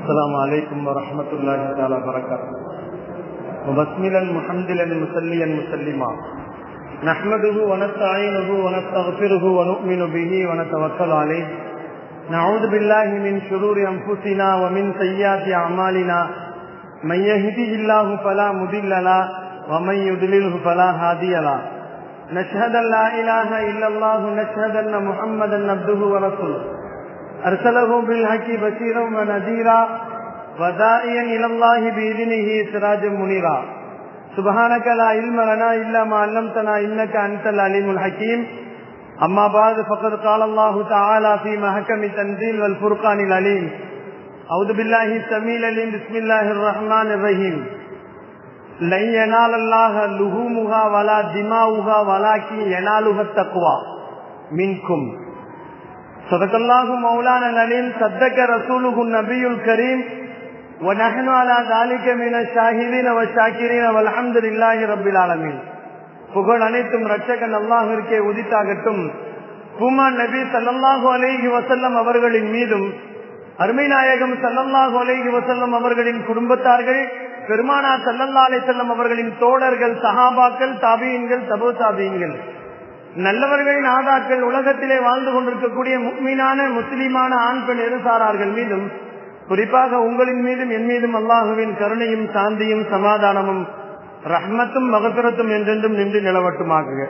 السلام عليكم ورحمة الله تعالى وبركاته. وبسملا محمدلا مسليا مسلما. نحمده ونستعينه ونستغفره ونؤمن به ونتوكل عليه. نعوذ بالله من شرور أنفسنا ومن سيئات أعمالنا. من يهده الله فلا مضل له ومن يضلله فلا هادي له. نشهد أن لا إله إلا الله نشهد أن محمدا عبده ورسوله. أرسله بالحق بشيرا ونذيرا وداعيا إلى الله بإذنه سراجا منيرا. سبحانك لا علم لنا إلا ما علمتنا إنك أنت العليم الحكيم. أما بعد فقد قال الله تعالى في محكم التنزيل والفرقان العليم. أعوذ بالله السميع العليم بسم الله الرحمن الرحيم. لن ينال الله لحومها ولا دماؤها ولكن ينالها التقوى منكم. صدق الله مولانا العليم صدق رسوله النبي الكريم ونحن على ذلك من الشاهدين والشاكرين والحمد لله رب العالمين புகழ் அனைத்தும் ரட்சகன் அல்லாஹிற்கே உதித்தாகட்டும் பூமான் நபி சல்லல்லாஹு அலைஹி வசல்லம் அவர்களின் மீதும் அருமை நாயகம் சல்லல்லாஹு அலைஹி வசல்லம் அவர்களின் குடும்பத்தார்கள் பெருமானா சல்லல்லா அலை செல்லம் அவர்களின் தோழர்கள் சஹாபாக்கள் தாபியன்கள் தபோ தாபியன்கள் நல்லவர்களின் ஆதாக்கள் உலகத்திலே வாழ்ந்து கொண்டிருக்கக்கூடிய முக்மீனான முஸ்லிமான ஆண் பெண் இருசாரார்கள் மீதும்? குறிப்பாக உங்களின் மீதும் என் மீதும் அல்லாஹுவின் கருணையும் சாந்தியும் சமாதானமும் ரஹ்மத்தும் மகசுரத்தும் என்றென்றும் நின்று நிலவட்டுமாக்குக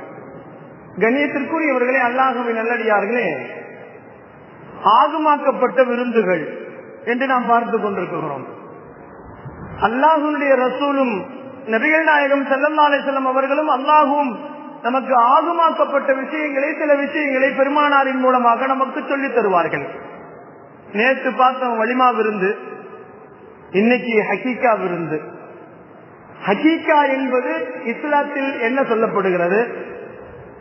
கண்ணியத்திற்குரியவர்களே அல்லாஹுவின் நல்லடியார்களே ஆகுமாக்கப்பட்ட விருந்துகள் என்று நாம் பார்த்து கொண்டிருக்கிறோம். அல்லாஹுடைய ரசூலும் நபிகள் நாயகம் செல்லல்லா செல்லும் அவர்களும் அல்லாஹும் நமக்கு ஆகுமாக்கப்பட்ட விஷயங்களை சில விஷயங்களை பெருமானாரின் மூலமாக நமக்கு சொல்லித் தருவார்கள். நேற்று பார்த்தோம் வலிமா விருந்து இன்னைக்கு ஹக்கீக்கா விருந்து. ஹக்கீக்கா என்பது இஸ்லாத்தில் என்ன சொல்லப்படுகிறது?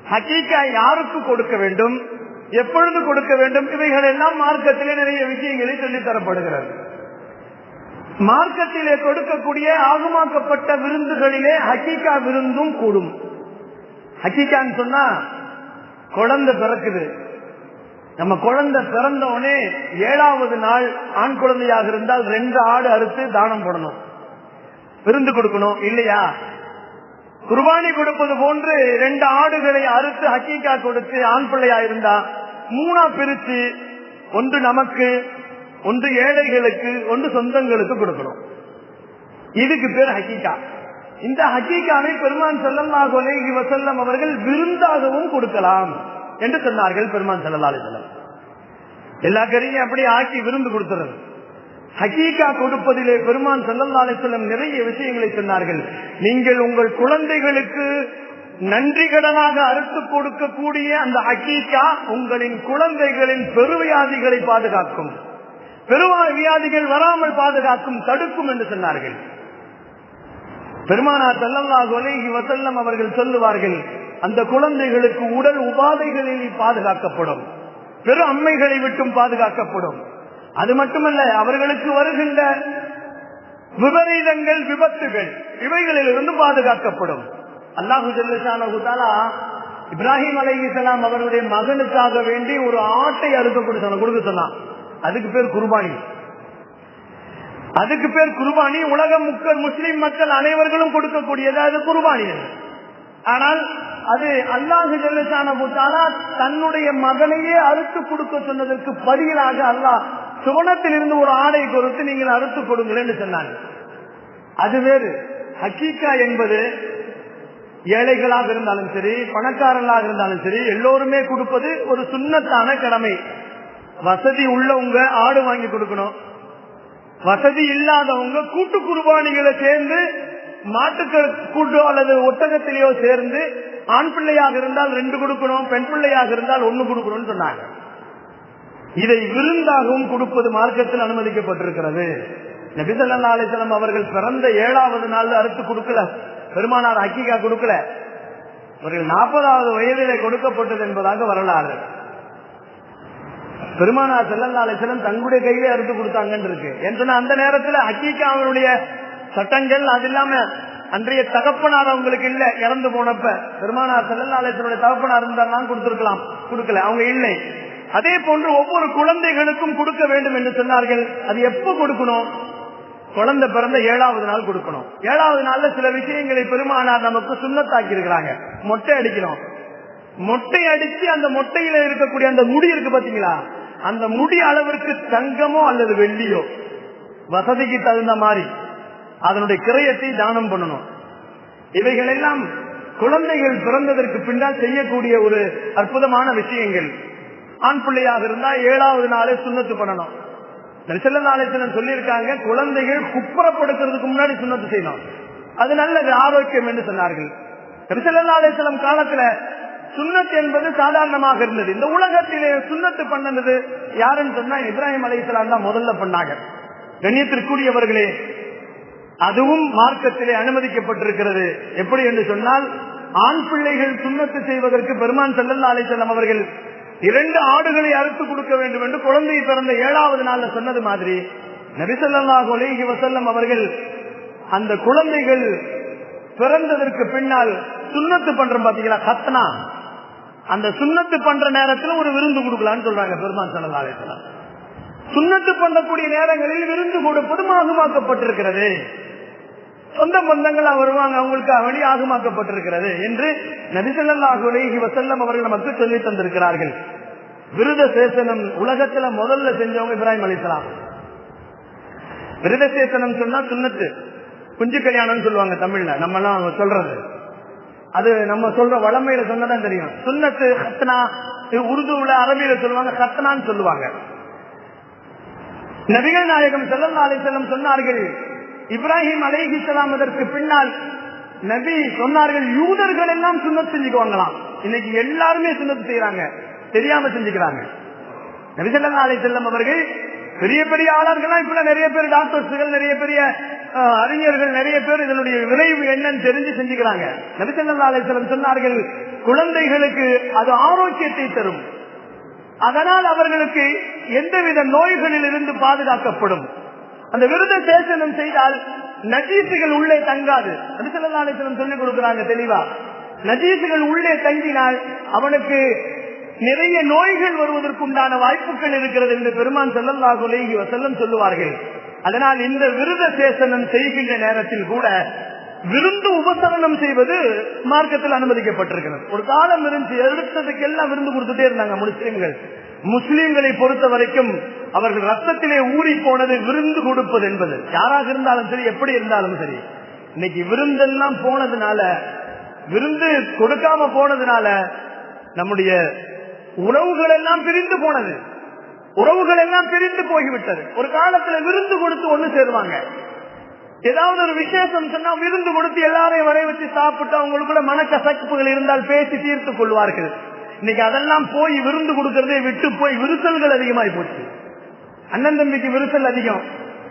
ஹக்கீக்கா யாருக்கு கொடுக்க வேண்டும்? எப்பொழுது கொடுக்க வேண்டும்? இவைகள் எல்லாம் மார்க்கத்திலே நிறைய விஷயங்களை சொல்லித் தரப்படுகிறது. மார்க்கத்திலே கொடுக்கக்கூடிய ஆகுமாக்கப்பட்ட விருந்துகளிலே ஹக்கீக்கா விருந்தும் கூடும். ஹக்கீக்கான்னு சொன்னா குழந்தை பிறக்குது. நம்ம குழந்தை பிறந்த உடனே ஏழாவது நாள் ஆண் குழந்தையாக இருந்தால் ரெண்டு ஆடு அறுத்து தானம் போடணும். விருந்து கொடுக்கணும் இல்லையா? குர்பானி கொடுப்பது போன்று ரெண்டு ஆடுகளை அறுத்து ஹக்கீக்கா கொடுத்து ஆண் பிள்ளையா இருந்தா மூணா பிரிச்சு ஒன்று நமக்கு ஒன்று ஏழைகளுக்கு ஒன்று சொந்தங்களுக்கு கொடுக்கணும். இதுக்கு பேர் ஹக்கீக்கா. இந்த ஹக்கீக்காவை பெருமான் செல்லல்லாஹ் அலைஹி வசல்லம் அவர்கள் விருந்தாகவும் கொடுக்கலாம் என்று சொன்னார்கள் பெருமான் செல்லல்லா செல்லம் எல்லா கறியும் அப்படி ஆக்கி விருந்து கொடுத்துறது. ஹக்கீகா கொடுப்பதிலே பெருமான் செல்லல்லா செல்லம் நிறைய விஷயங்களை சொன்னார்கள். நீங்கள் உங்கள் குழந்தைகளுக்கு நன்றி கடனாக அறுத்து கொடுக்கக்கூடிய அந்த ஹக்கீகா உங்களின் குழந்தைகளின் பெருவியாதிகளை பாதுகாக்கும். பெருவா வியாதிகள் வராமல் பாதுகாக்கும் தடுக்கும் என்று சொன்னார்கள். பெருமானார் செல்லல்லாஹு அலைஹி வசல்லம் அவர்கள் சொல்லுவார்கள் அந்த குழந்தைகளுக்கு உடல் உபாதைகளில் பாதுகாக்கப்படும் பெரு அம்மைகளை விட்டும் பாதுகாக்கப்படும். அது மட்டுமல்ல அவர்களுக்கு வருகின்ற விபரீதங்கள் விபத்துகள் இவைகளில் இருந்து பாதுகாக்கப்படும். அல்லாஹு ஜல்லுசானா இப்ராஹிம் அலை இஸ்லாம் அவருடைய மகனுக்காக வேண்டி ஒரு ஆட்டை அறுக்க கொடுத்தாங்க கொடுக்க சொன்னான். அதுக்கு பேர் குர்பானி. அதுக்கு பேர் குர்பானி. உலக முக்கள் முஸ்லிம் மக்கள் அனைவர்களும் கொடுக்கக்கூடியது அது குர்பானி. ஆனால் அது அல்லாஹு ஜல்லுசானா தன்னுடைய மகனையே அறுத்து கொடுக்க சொன்னதற்கு பதிலாக அல்லாஹ் சுவனத்தில் இருந்து ஒரு ஆடை கொடுத்து நீங்கள் அறுத்து கொடுங்களேன்னு சொன்னாங்க. அது வேறு. ஹக்கீக்கா என்பது ஏழைகளாக இருந்தாலும் சரி பணக்காரர்களாக இருந்தாலும் சரி எல்லோருமே கொடுப்பது ஒரு சுண்ணத்தான கடமை. வசதி உள்ளவங்க ஆடு வாங்கி கொடுக்கணும். வசதி இல்லாதவங்க கூட்டு குர்பானிகளை சேர்ந்து மாட்டுக்கு கூட்டோ அல்லது ஒட்டகத்திலேயோ சேர்ந்து ஆண் பிள்ளையாக இருந்தால் ரெண்டு கொடுக்கணும் பெண் பிள்ளையாக இருந்தால் ஒன்னு கொடுக்கணும்னு சொன்னாங்க. இதை விருந்தாகவும் கொடுப்பது மார்க்கத்தில் அனுமதிக்கப்பட்டிருக்கிறது. நபிசல்லா அலிசலம் அவர்கள் பிறந்த ஏழாவது நாள் அறுத்து கொடுக்கல. பெருமானார் அக்கிகா கொடுக்கல. அவர்கள் நாற்பதாவது வயதிலே கொடுக்கப்பட்டது என்பதாக வரலாறு. பெருமானார் செல்லல்லா தங்களுடைய கையிலே அறுத்து கொடுத்தாங்கன்னு இருக்கு என்று அந்த நேரத்தில் அவனுடைய சட்டங்கள் அது இல்லாம அன்றைய தகப்பனார் அவங்களுக்கு இல்ல இறந்து போனப்ப. பெருமானார் செல்லல்லா தகப்பனார் இருந்தாலும் கொடுத்திருக்கலாம். கொடுக்கல அவங்க இல்லை. அதே போன்று ஒவ்வொரு குழந்தைகளுக்கும் கொடுக்க வேண்டும் என்று சொன்னார்கள். அது எப்ப கொடுக்கணும்? குழந்தை பிறந்த ஏழாவது நாள் கொடுக்கணும். ஏழாவது நாள்ல சில விஷயங்களை பெருமானார் நமக்கு சுண்ணத்தாக்கி இருக்கிறாங்க மொட்டை அடிக்கணும். மொட்டை அடிச்சு அந்த மொட்டையில இருக்கக்கூடிய அந்த முடி இருக்கு பாத்தீங்களா? அந்த முடி அளவிற்கு தங்கமோ அல்லது வெள்ளியோ? வசதிக்கு தகுந்த மாதிரி அதனுடைய கிரயத்தை தானம் பண்ணணும். இவைகள் எல்லாம் குழந்தைகள் பிறந்ததற்கு பின்னால் செய்யக்கூடிய ஒரு அற்புதமான விஷயங்கள். ஆண் பிள்ளையாக இருந்தா ஏழாவது நாளே சுண்ணத்து பண்ணணும். செல்லநாளேசன் சொல்லியிருக்காங்க குழந்தைகள் குப்புறப்படுத்துறதுக்கு முன்னாடி சுண்ணத்து செய்யணும். அது நல்லது ஆரோக்கியம் என்று சொன்னார்கள். செல்லநாளேசலம் காலத்துல சுண்ணத் என்பது சாதாரணமாக இருந்தது. இந்த உலகத்திலே சுண்ணத்து பண்ணது யாருன்னு சொன்னா இப்ராஹிம் அலைசலாம் தான் முதல்ல பண்ணாங்க. கண்ணியத்திற்குரியவர்களே அதுவும் மார்க்கத்திலே அனுமதிக்கப்பட்டிருக்கிறது. எப்படி என்று சொன்னால் ஆண் பிள்ளைகள் சுண்ணத்து செய்வதற்கு பெருமான் செல்லல்லா அலைசல்லாம் அவர்கள் இரண்டு ஆடுகளை அறுத்து கொடுக்க வேண்டும் என்று குழந்தை பிறந்த ஏழாவது நாள்ல சொன்னது மாதிரி நபிசல்லாஹு அலைஹி வசல்லம் அவர்கள் அந்த குழந்தைகள் பிறந்ததற்கு பின்னால் சுண்ணத்து பண்றோம் பாத்தீங்களா? கத்னா. அந்த சுண்ணத்து பண்ற நேரத்துல ஒரு விருந்து கொடுக்கலாம்னு சொல்றாங்க பெருமான் சல்லா சுண்ணத்து பண்ணக்கூடிய நேரங்களில் விருந்து கொடுப்பது ஆகமாக்கப்பட்டிருக்கிறது. சொந்த பந்தங்கள் வருவாங்க அவங்களுக்கு அவனி ஆகுமாக்கப்பட்டிருக்கிறது என்று நபிசல்லாஹுலேஹி வசல்லம் அவர்கள் நமக்கு சொல்லி தந்திருக்கிறார்கள். விருத சேசனம் உலகத்துல முதல்ல செஞ்சவங்க இப்ராஹிம் அலிஸ்லாம் விருத சேசனம் சொன்னா சுண்ணத்து குஞ்சு கல்யாணம் சொல்லுவாங்க தமிழ்ல நம்ம எல்லாம் சொல்றது. அது நம்ம சொல்ற வளமையில சொன்னதான் தெரியும். சுண்ணத்து ஹத்னா உருதுல அரபியில சொல்லுவாங்க ஹத்னான்னு சொல்லுவாங்க. நபிகள் நாயகம் செல்லல்லா அலிசல்லம் சொன்னார்கள் இப்ராஹிம் அலைஹிஸ்லாம் அதற்கு பின்னால் நபி சொன்னார்கள் யூதர்கள் எல்லாம் சுண்ணத்து செஞ்சுக்குவாங்களாம் இன்னைக்கு எல்லாருமே சுண்ணத்து செய்யறாங்க தெரியாம செஞ்சுக்கிறாங்க. நபி செல்லல்லா அலி செல்லம் அவர்கள் பெரிய பெரிய ஆளர்கள்லாம் இப்ப நிறைய பேர் டாக்டர்ஸ்கள் நிறைய பெரிய அறிஞர்கள் நிறைய பேர் இதனுடைய விளைவு என்னன்னு தெரிஞ்சு செஞ்சுக்கிறாங்க. நபிசல்லா அலை சொன்னார்கள் குழந்தைகளுக்கு அது ஆரோக்கியத்தை தரும். அதனால் அவர்களுக்கு எந்தவித நோய்களில் இருந்து பாதுகாக்கப்படும். அந்த விருத சேசனம் செய்தால் நஜீசுகள் உள்ளே தங்காது. அரிசலாலேசனம் சொல்லிக் கொடுக்கிறாங்க தெளிவா. நஜீசுகள் உள்ளே தங்கினால் அவனுக்கு நிறைய நோய்கள் வருவதற்குண்டான வாய்ப்புகள் இருக்கிறது என்று பெருமான் செல்லல்லாஹுலே செல்லம் சொல்லுவார்கள். அதனால் இந்த விருத சேசனம் செய்கின்ற நேரத்தில் கூட விருந்து உபசரணம் செய்வது மார்க்கத்தில் அனுமதிக்கப்பட்டிருக்கிறது. ஒரு காலம் இருந்து எடுத்ததுக்கு எல்லாம் விருந்து கொடுத்துட்டே இருந்தாங்க முஸ்லிம்கள். முஸ்லிம்களை பொறுத்த வரைக்கும் அவர்கள் ரத்தத்திலே ஊறி போனது விருந்து கொடுப்பது என்பது. யாராக இருந்தாலும் சரி எப்படி இருந்தாலும் சரி. இன்னைக்கு விருந்தெல்லாம் போனதுனால விருந்து கொடுக்காம போனதுனால நம்முடைய உணவுகள் எல்லாம் பிரிந்து போனது. உறவுகள் எல்லாம் பிரிந்து போய்விட்டது. ஒரு காலத்துல விருந்து கொடுத்து ஒண்ணு சேருவாங்க. ஏதாவது ஒரு விசேஷம் சொன்னா விருந்து கொடுத்து எல்லாரையும் வரை வச்சு சாப்பிட்டு அவங்களுக்குள்ள மனக்கசப்புகள் இருந்தால் பேசி தீர்த்துக் கொள்வார்கள். இன்னைக்கு அதெல்லாம் போய் விருந்து கொடுக்கறதே விட்டு போய் விரிசல்கள் அதிகமாயி போச்சு. அண்ணன் தம்பிக்கு விரிசல் அதிகம்.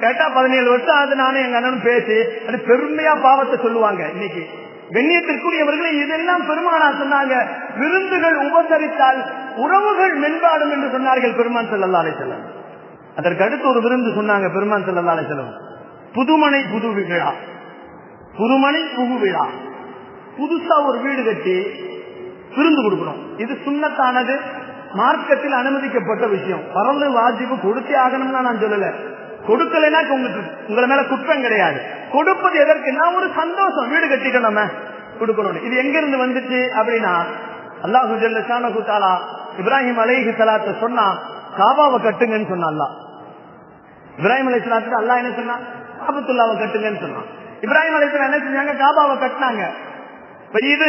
கேட்டா பதினேழு வருஷம் ஆகுது நானும் எங்க அண்ணனும் பேசி அது பெருமையா பாவத்தை சொல்லுவாங்க இன்னைக்கு. கண்ணியத்திற்குரியவர்களை இதெல்லாம் பெருமானா சொன்னாங்க. விருந்துகள் உபசரித்தால் உறவுகள் மென்பாடும் என்று சொன்னார்கள் பெருமான் செல்லல்லாலே செல்லம் அதற்கு அடுத்து ஒரு விருந்து சொன்னாங்க பெருமான் செல்லல்லாலே செல்லம் புதுமனை புது விழா. புதுமனை புகு விழா. புதுசா ஒரு வீடு கட்டி விருந்து கொடுக்கணும் இது சுண்ணத்தானது? மார்க்கத்தில் அனுமதிக்கப்பட்ட விஷயம். பரந்து வாஜிப்பு கொடுத்தே ஆகணும்னா நான் சொல்லல. கொடுக்கலைன்னா உங்களுக்கு உங்களை மேல குற்றம் கிடையாது. கொடுப்பது எதற்குன்னா ஒரு சந்தோஷம். வீடு கட்டிட்டோம் நம்ம. கொடுக்கணும் இது எங்க இருந்து வந்துச்சு அப்படின்னா அல்லாஹு ஜல்லு இப்ராஹிம் அலைஹி சலாத்த சொன்னா காபாவை கட்டுங்கன்னு சொன்னா இப்ராஹிம் அலை சலாத்து அல்லா என்ன சொன்னா? காபத்துல்லாவை கட்டுங்கன்னு சொன்னான் இப்ராஹிம் அலைசலாம் என்ன செஞ்சாங்க? காபாவை கட்டினாங்க. இது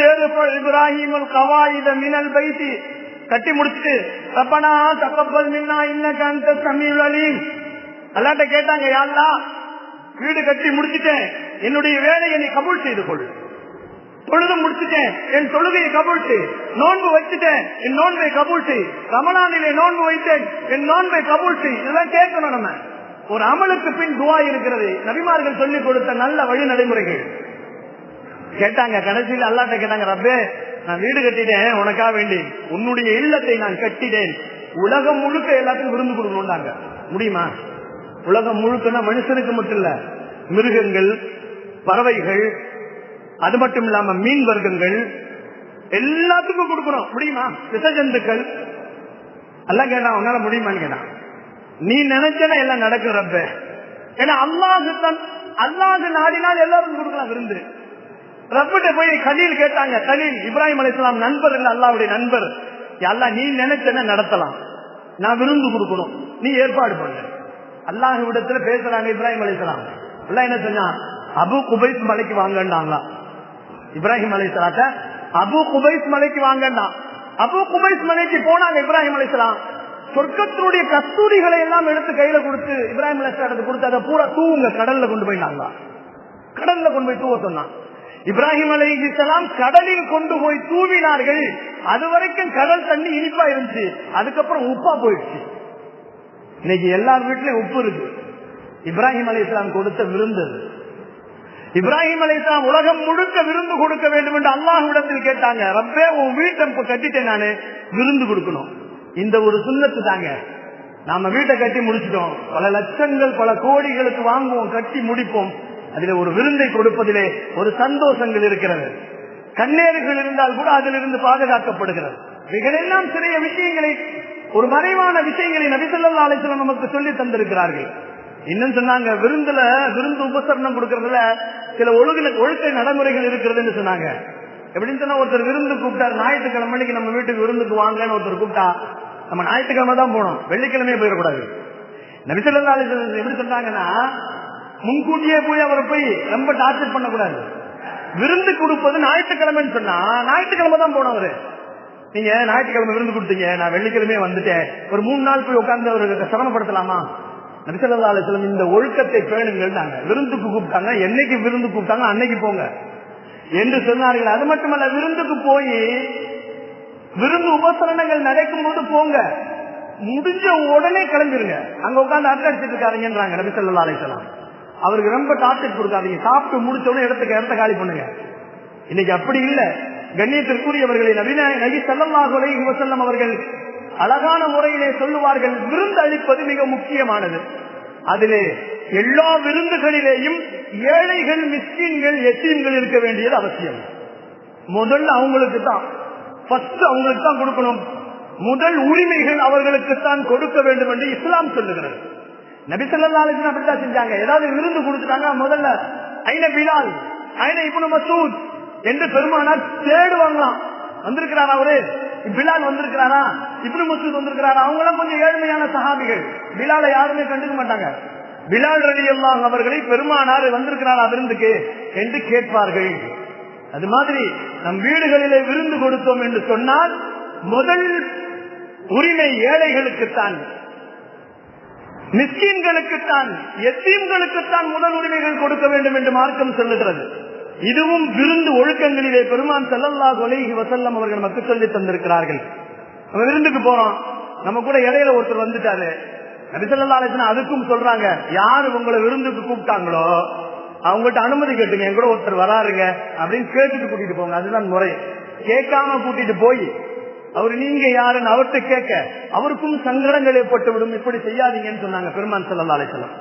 இப்ராஹிம் கவாயித மினல் பைத்தி? கட்டி முடிச்சுட்டு ரப்பனா தக்கப்பல் மின்னா இன்ன அந்த அலீம். அல்லாட்ட கேட்டாங்க யாருலாம் வீடு கட்டி முடிச்சுட்டேன். என்னுடைய வேலையை நீ கபூல் செய்து கொள். தொழுது முடிச்சுட்டேன். என் தொழுகையை கபூல் செய். நோன்பு வச்சுட்டேன் என் நோன்பை கபூல் செய். ரமணானிலே நோன்பு வைத்தேன். என் நோன்பை கபூல் செய். இதெல்லாம் கேட்கணும் நம்ம. ஒரு அமலுக்கு பின் துவா இருக்கிறது. நபிமார்கள் சொல்லிக் கொடுத்த நல்ல வழி நடைமுறைகள் கேட்டாங்க கடைசியில் அல்லாட்ட கேட்டாங்க ரப்பே நான் வீடு கட்டிட்டேன். உனக்காக வேண்டி. உன்னுடைய இல்லத்தை நான் கட்டிட்டேன். உலகம் முழுக்க எல்லாத்துக்கும் விருந்து கொடுக்கணும்னாங்க. முடியுமா? உலகம் முழுக்கனா மனுஷனுக்கு மட்டும் இல்ல மிருகங்கள் பறவைகள் அது மட்டும் இல்லாம மீன் வர்க்கங்கள் எல்லாத்துக்கும் கொடுக்கணும். முடியுமா? விசஜந்துக்கள். எல்லாம் கேட்டா உன்னால முடியுமான்னு கேட்டான். நீ நினைச்சனா எல்லாம் நடக்கும் ரப்ப. ஏன்னா அல்லாஹு தன் அல்லாஹு நாடினால் எல்லாரும் கொடுக்கலாம் விருந்து. ரப்பிட்ட போய் கலீல் கேட்டாங்க. கலீல் இப்ராஹிம் அலிஸ்லாம் நண்பர் இல்ல அல்லாவுடைய நண்பர். எல்லாம் நீ நினைச்சன நடத்தலாம். நான் விருந்து கொடுக்கணும். நீ ஏற்பாடு பண்ண. அல்லாஹ் விடத்துல பேசுறாங்க இப்ராஹிம் அலிசலாம் எல்லாம் என்ன சொன்னா அபு குபைஸ் மலைக்கு வாங்கண்டாங்களா இப்ராஹிம் அலிஸ்லாத்த அபு குபைஸ் மலைக்கு வாங்கண்டாம் அபு குபைஸ் மலைக்கு போனாங்க இப்ராஹிம் அலிசலாம் சொர்க்கத்தினுடைய கஸ்தூரிகளை எல்லாம் எடுத்து கையில கொடுத்து இப்ராஹிம் அலிஸ்லாத்துக்கு கொடுத்து அதை பூரா தூவுங்க கடல்ல கொண்டு போயிட்டாங்களா? கடல்ல கொண்டு போய் தூவ சொன்னான் இப்ராஹிம் அலி இஸ்லாம் கடலில் கொண்டு போய் தூவினார்கள். அது வரைக்கும் கடல் தண்ணி இனிப்பா இருந்துச்சு. அதுக்கப்புறம் உப்பா போயிடுச்சு. இன்னைக்கு எல்லார் வீட்லயும் உப்பு இருக்கு. இப்ராஹிம் அலி இஸ்லாம் கொடுத்த விருந்து இப்ராஹிம் அலி இஸ்லாம் உலகம் முழுக்க விருந்து கொடுக்க வேண்டும் என்று அல்லாஹ்விடத்தில் கேட்டாங்க. ரப்பே உன் வீட்டை இப்ப கட்டிட்டேன் நானு. விருந்து கொடுக்கணும். இந்த ஒரு சுண்ணத்து தாங்க. நாம வீட்டை கட்டி முடிச்சிட்டோம். பல லட்சங்கள் பல கோடிகளுக்கு வாங்குவோம் கட்டி முடிப்போம். அதிலே ஒரு விருந்தை கொடுப்பதிலே ஒரு சந்தோஷங்கள் இருக்கிறது. கண்ணேறுகள் இருந்தால் கூட அதிலிருந்து பாதுகாக்கப்படுகிறது. இவைகளெல்லாம் சிறிய விஷயங்களை ஒரு மறைவான விஷயங்களை நபிசல்லா அலிஸ்லாம் நமக்கு சொல்லி தந்திருக்கிறார்கள். இன்னும் சொன்னாங்க விருந்துல விருந்து உபசரணம் கொடுக்கறதுல சில ஒழுங்கு ஒழுக்க நடைமுறைகள் இருக்கிறதுன்னு சொன்னாங்க. எப்படின்னு சொன்னா ஒருத்தர் விருந்து கூப்பிட்டாரு ஞாயிற்றுக்கிழமை அன்னைக்கு நம்ம வீட்டுக்கு விருந்துக்கு வாங்கன்னு ஒருத்தர் கூப்பிட்டா நம்ம ஞாயிற்றுக்கிழமை தான் போனோம் வெள்ளிக்கிழமையே போயிடக்கூடாது. நபிசல்லா அலிஸ்லாம் எப்படி சொன்னாங்கன்னா முன்கூட்டியே போய் அவரை போய் ரொம்ப டார்ச்சர் பண்ணக்கூடாது. விருந்து கொடுப்பது ஞாயிற்றுக்கிழமைன்னு சொன்னா ஞாயிற்றுக்கிழமை தான் போனவரு. நீங்க ஞாயிற்றுக்கிழமை விருந்து கொடுத்தீங்க நான் வெள்ளிக்கிழமையே வந்துட்டேன். ஒரு மூணு நாள் போய் உட்கார்ந்து அவர்களுக்கு சிரமப்படுத்தலாமா? நபிசல்லா அலிஸ்லம் இந்த ஒழுக்கத்தை பேணுங்கள் விருந்துக்கு கூப்பிட்டாங்க என்னைக்கு விருந்து கூப்பிட்டாங்க அன்னைக்கு போங்க. என்று சொன்னார்கள். அது மட்டுமல்ல விருந்துக்கு போய் விருந்து உபசரணங்கள் நடக்கும் போது போங்க. முடிஞ்ச உடனே கிளம்பிருங்க. அங்க உட்காந்து அட்டடிச்சிட்டு இருக்காருங்கன்றாங்க நபிசல்லா அலிஸ்லாம் அவருக்கு ரொம்ப டார்ச்சர் கொடுக்காதீங்க. சாப்பிட்டு முடிச்ச உடனே இடத்துக்கு இடத்த காலி பண்ணுங்க. இன்னைக்கு அப்படி இல்லை. கண்ணியத்திற்குரியவர்களை நவீன நபி சல்லல்லாஹு செல்லம் அவர்கள் அழகான முறையிலே சொல்லுவார்கள் விருந்து அளிப்பது மிக முக்கியமானது. அதிலே எல்லா விருந்துகளிலேயும் ஏழைகள் மிஸ்கின்கள் எத்தீன்கள் இருக்க வேண்டியது அவசியம். முதல்ல அவங்களுக்கு தான். அவங்களுக்கு தான் கொடுக்கணும். முதல் உரிமைகள் அவர்களுக்கு தான் கொடுக்க வேண்டும் என்று இஸ்லாம் சொல்லுகிறது. நபிசல்லாலும் அப்படித்தான் செஞ்சாங்க. ஏதாவது விருந்து கொடுத்துட்டாங்க முதல்ல ஐன பிலால் ஐன இப்னு மசூத் என்று பெருமானார் தேடுவாங்களாம். வந்திருக்கிறாரா அவரு? பிலால் வந்திருக்கிறாரா? இப்படி முஸ்லீம் வந்திருக்கிறாரா? அவங்க எல்லாம் கொஞ்சம் ஏழ்மையான சகாபிகள் பிலால யாருமே கண்டுக்க மாட்டாங்க. பிலால் ரலி எல்லாம் அவர்களை பெருமானார் வந்திருக்கிறாரா விருந்துக்கு? என்று கேட்பார்கள். அது மாதிரி நம் வீடுகளிலே விருந்து கொடுத்தோம் என்று சொன்னால் முதல் உரிமை ஏழைகளுக்குத்தான். மிஸ்கின்களுக்குத்தான் எத்தீம்களுக்குத்தான் முதல் உரிமைகள் கொடுக்க வேண்டும் என்று மார்க்கம் சொல்லுகிறது. இதுவும் விருந்து ஒழுக்கங்களிலே பெருமான் செல்லல்லா கொலைகி வசல்லம் அவர்கள் நமக்கு சொல்லி தந்திருக்கிறார்கள். நம்ம விருந்துக்கு போறோம். நம்ம கூட இடையில ஒருத்தர் வந்துட்டாரு. நபிசல்லாலேசன் அதுக்கும் சொல்றாங்க யாரு உங்களை விருந்துக்கு கூப்பிட்டாங்களோ அவங்ககிட்ட அனுமதி கேட்டுங்க என் கூட ஒருத்தர் வராருங்க அப்படின்னு கேட்டுட்டு கூட்டிட்டு போங்க. அதுதான் முறை. கேட்காம கூட்டிட்டு போய் அவர் நீங்க யாருன்னு அவர்கிட்ட கேட்க அவருக்கும் சங்கடங்கள் ஏற்பட்டு விடும் இப்படி செய்யாதீங்கன்னு சொன்னாங்க பெருமான் செல்லல்லா அலிசலம்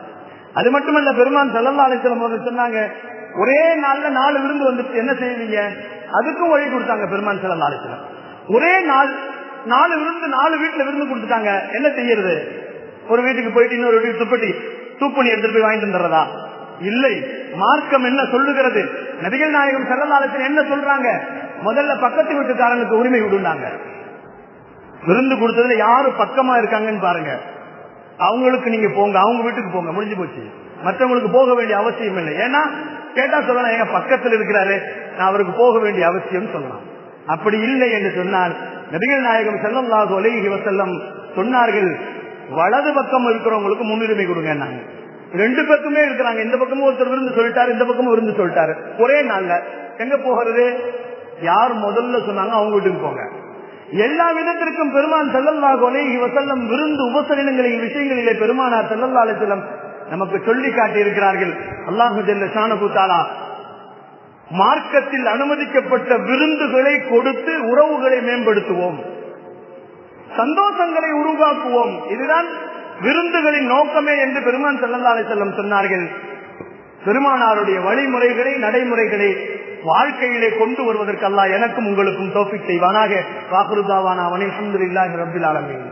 அது மட்டுமல்ல பெருமான் செல்லல்லா அலிசலம் அவர்கள் சொன்னாங்க ஒரே நாள்ல நாலு விருந்து வந்துட்டு என்ன செய்வீங்க? அதுக்கும் வழி கொடுத்தாங்க பெருமான் சில நாளைக்கு ஒரே நாள் நாலு விருந்து நாலு வீட்டுல விருந்து கொடுத்துட்டாங்க. என்ன செய்யறது? ஒரு வீட்டுக்கு போயிட்டு இன்னொரு வீட்டுக்கு துப்பட்டி தூப்பணி எடுத்துட்டு போய் வாங்கிட்டு வந்துடுறதா? இல்லை. மார்க்கம் என்ன சொல்லுகிறது? நபிகள் நாயகம் செல்லலாலத்தில் என்ன சொல்றாங்க? முதல்ல பக்கத்து வீட்டுக்காரனுக்கு உரிமை விடுனாங்க விருந்து கொடுத்ததுல யாரு பக்கமா இருக்காங்கன்னு பாருங்க. அவங்களுக்கு நீங்க போங்க அவங்க வீட்டுக்கு போங்க முடிஞ்சு போச்சு. மற்றவங்களுக்கு போக வேண்டிய அவசியம் இல்லை. ஏன்னா கேட்டா சொல்லலாம் எங்க பக்கத்தில் இருக்கிறாரு. நான் அவருக்கு போக வேண்டிய அவசியம் சொல்லலாம். அப்படி இல்லை என்று சொன்னால் நபிகள் நாயகம் செல்லல்லாஹு ஒலகி வசல்லம் சொன்னார்கள் வலது பக்கம் இருக்கிறவங்களுக்கு முன்னுரிமை கொடுங்க நாங்க. ரெண்டு பக்கமே இருக்கிறாங்க. இந்த பக்கமும் ஒருத்தர் விருந்து சொல்லிட்டாரு இந்த பக்கமும் விருந்து சொல்லிட்டாரு. ஒரே நாள்ல எங்க போகிறது யார் முதல்ல சொன்னாங்க அவங்க வீட்டுக்கு போங்க. எல்லா விதத்திற்கும் பெருமான் செல்லல்லா கொலை வசல்லம் விருந்து உபசரணங்களின் விஷயங்களிலே பெருமானார் செல்லல்லா அலிசல்லம் நமக்கு சொல்லி காட்டி இருக்கிறார்கள் அல்லாஹு ஜல்ல மார்க்கத்தில் அனுமதிக்கப்பட்ட விருந்துகளை கொடுத்து உறவுகளை மேம்படுத்துவோம். சந்தோஷங்களை உருவாக்குவோம். இதுதான் விருந்துகளின் நோக்கமே என்று பெருமான் செல்லந்தாலே செல்லம் சொன்னார்கள். பெருமானாருடைய வழிமுறைகளை நடைமுறைகளை வாழ்க்கையிலே கொண்டு வருவதற்கல்லா எனக்கும் உங்களுக்கும் தோப்பிக் செய்வானாக. வாக்குருதாவான அவனை அஹமதுல்லாஹி ரபில் ஆலமீன்.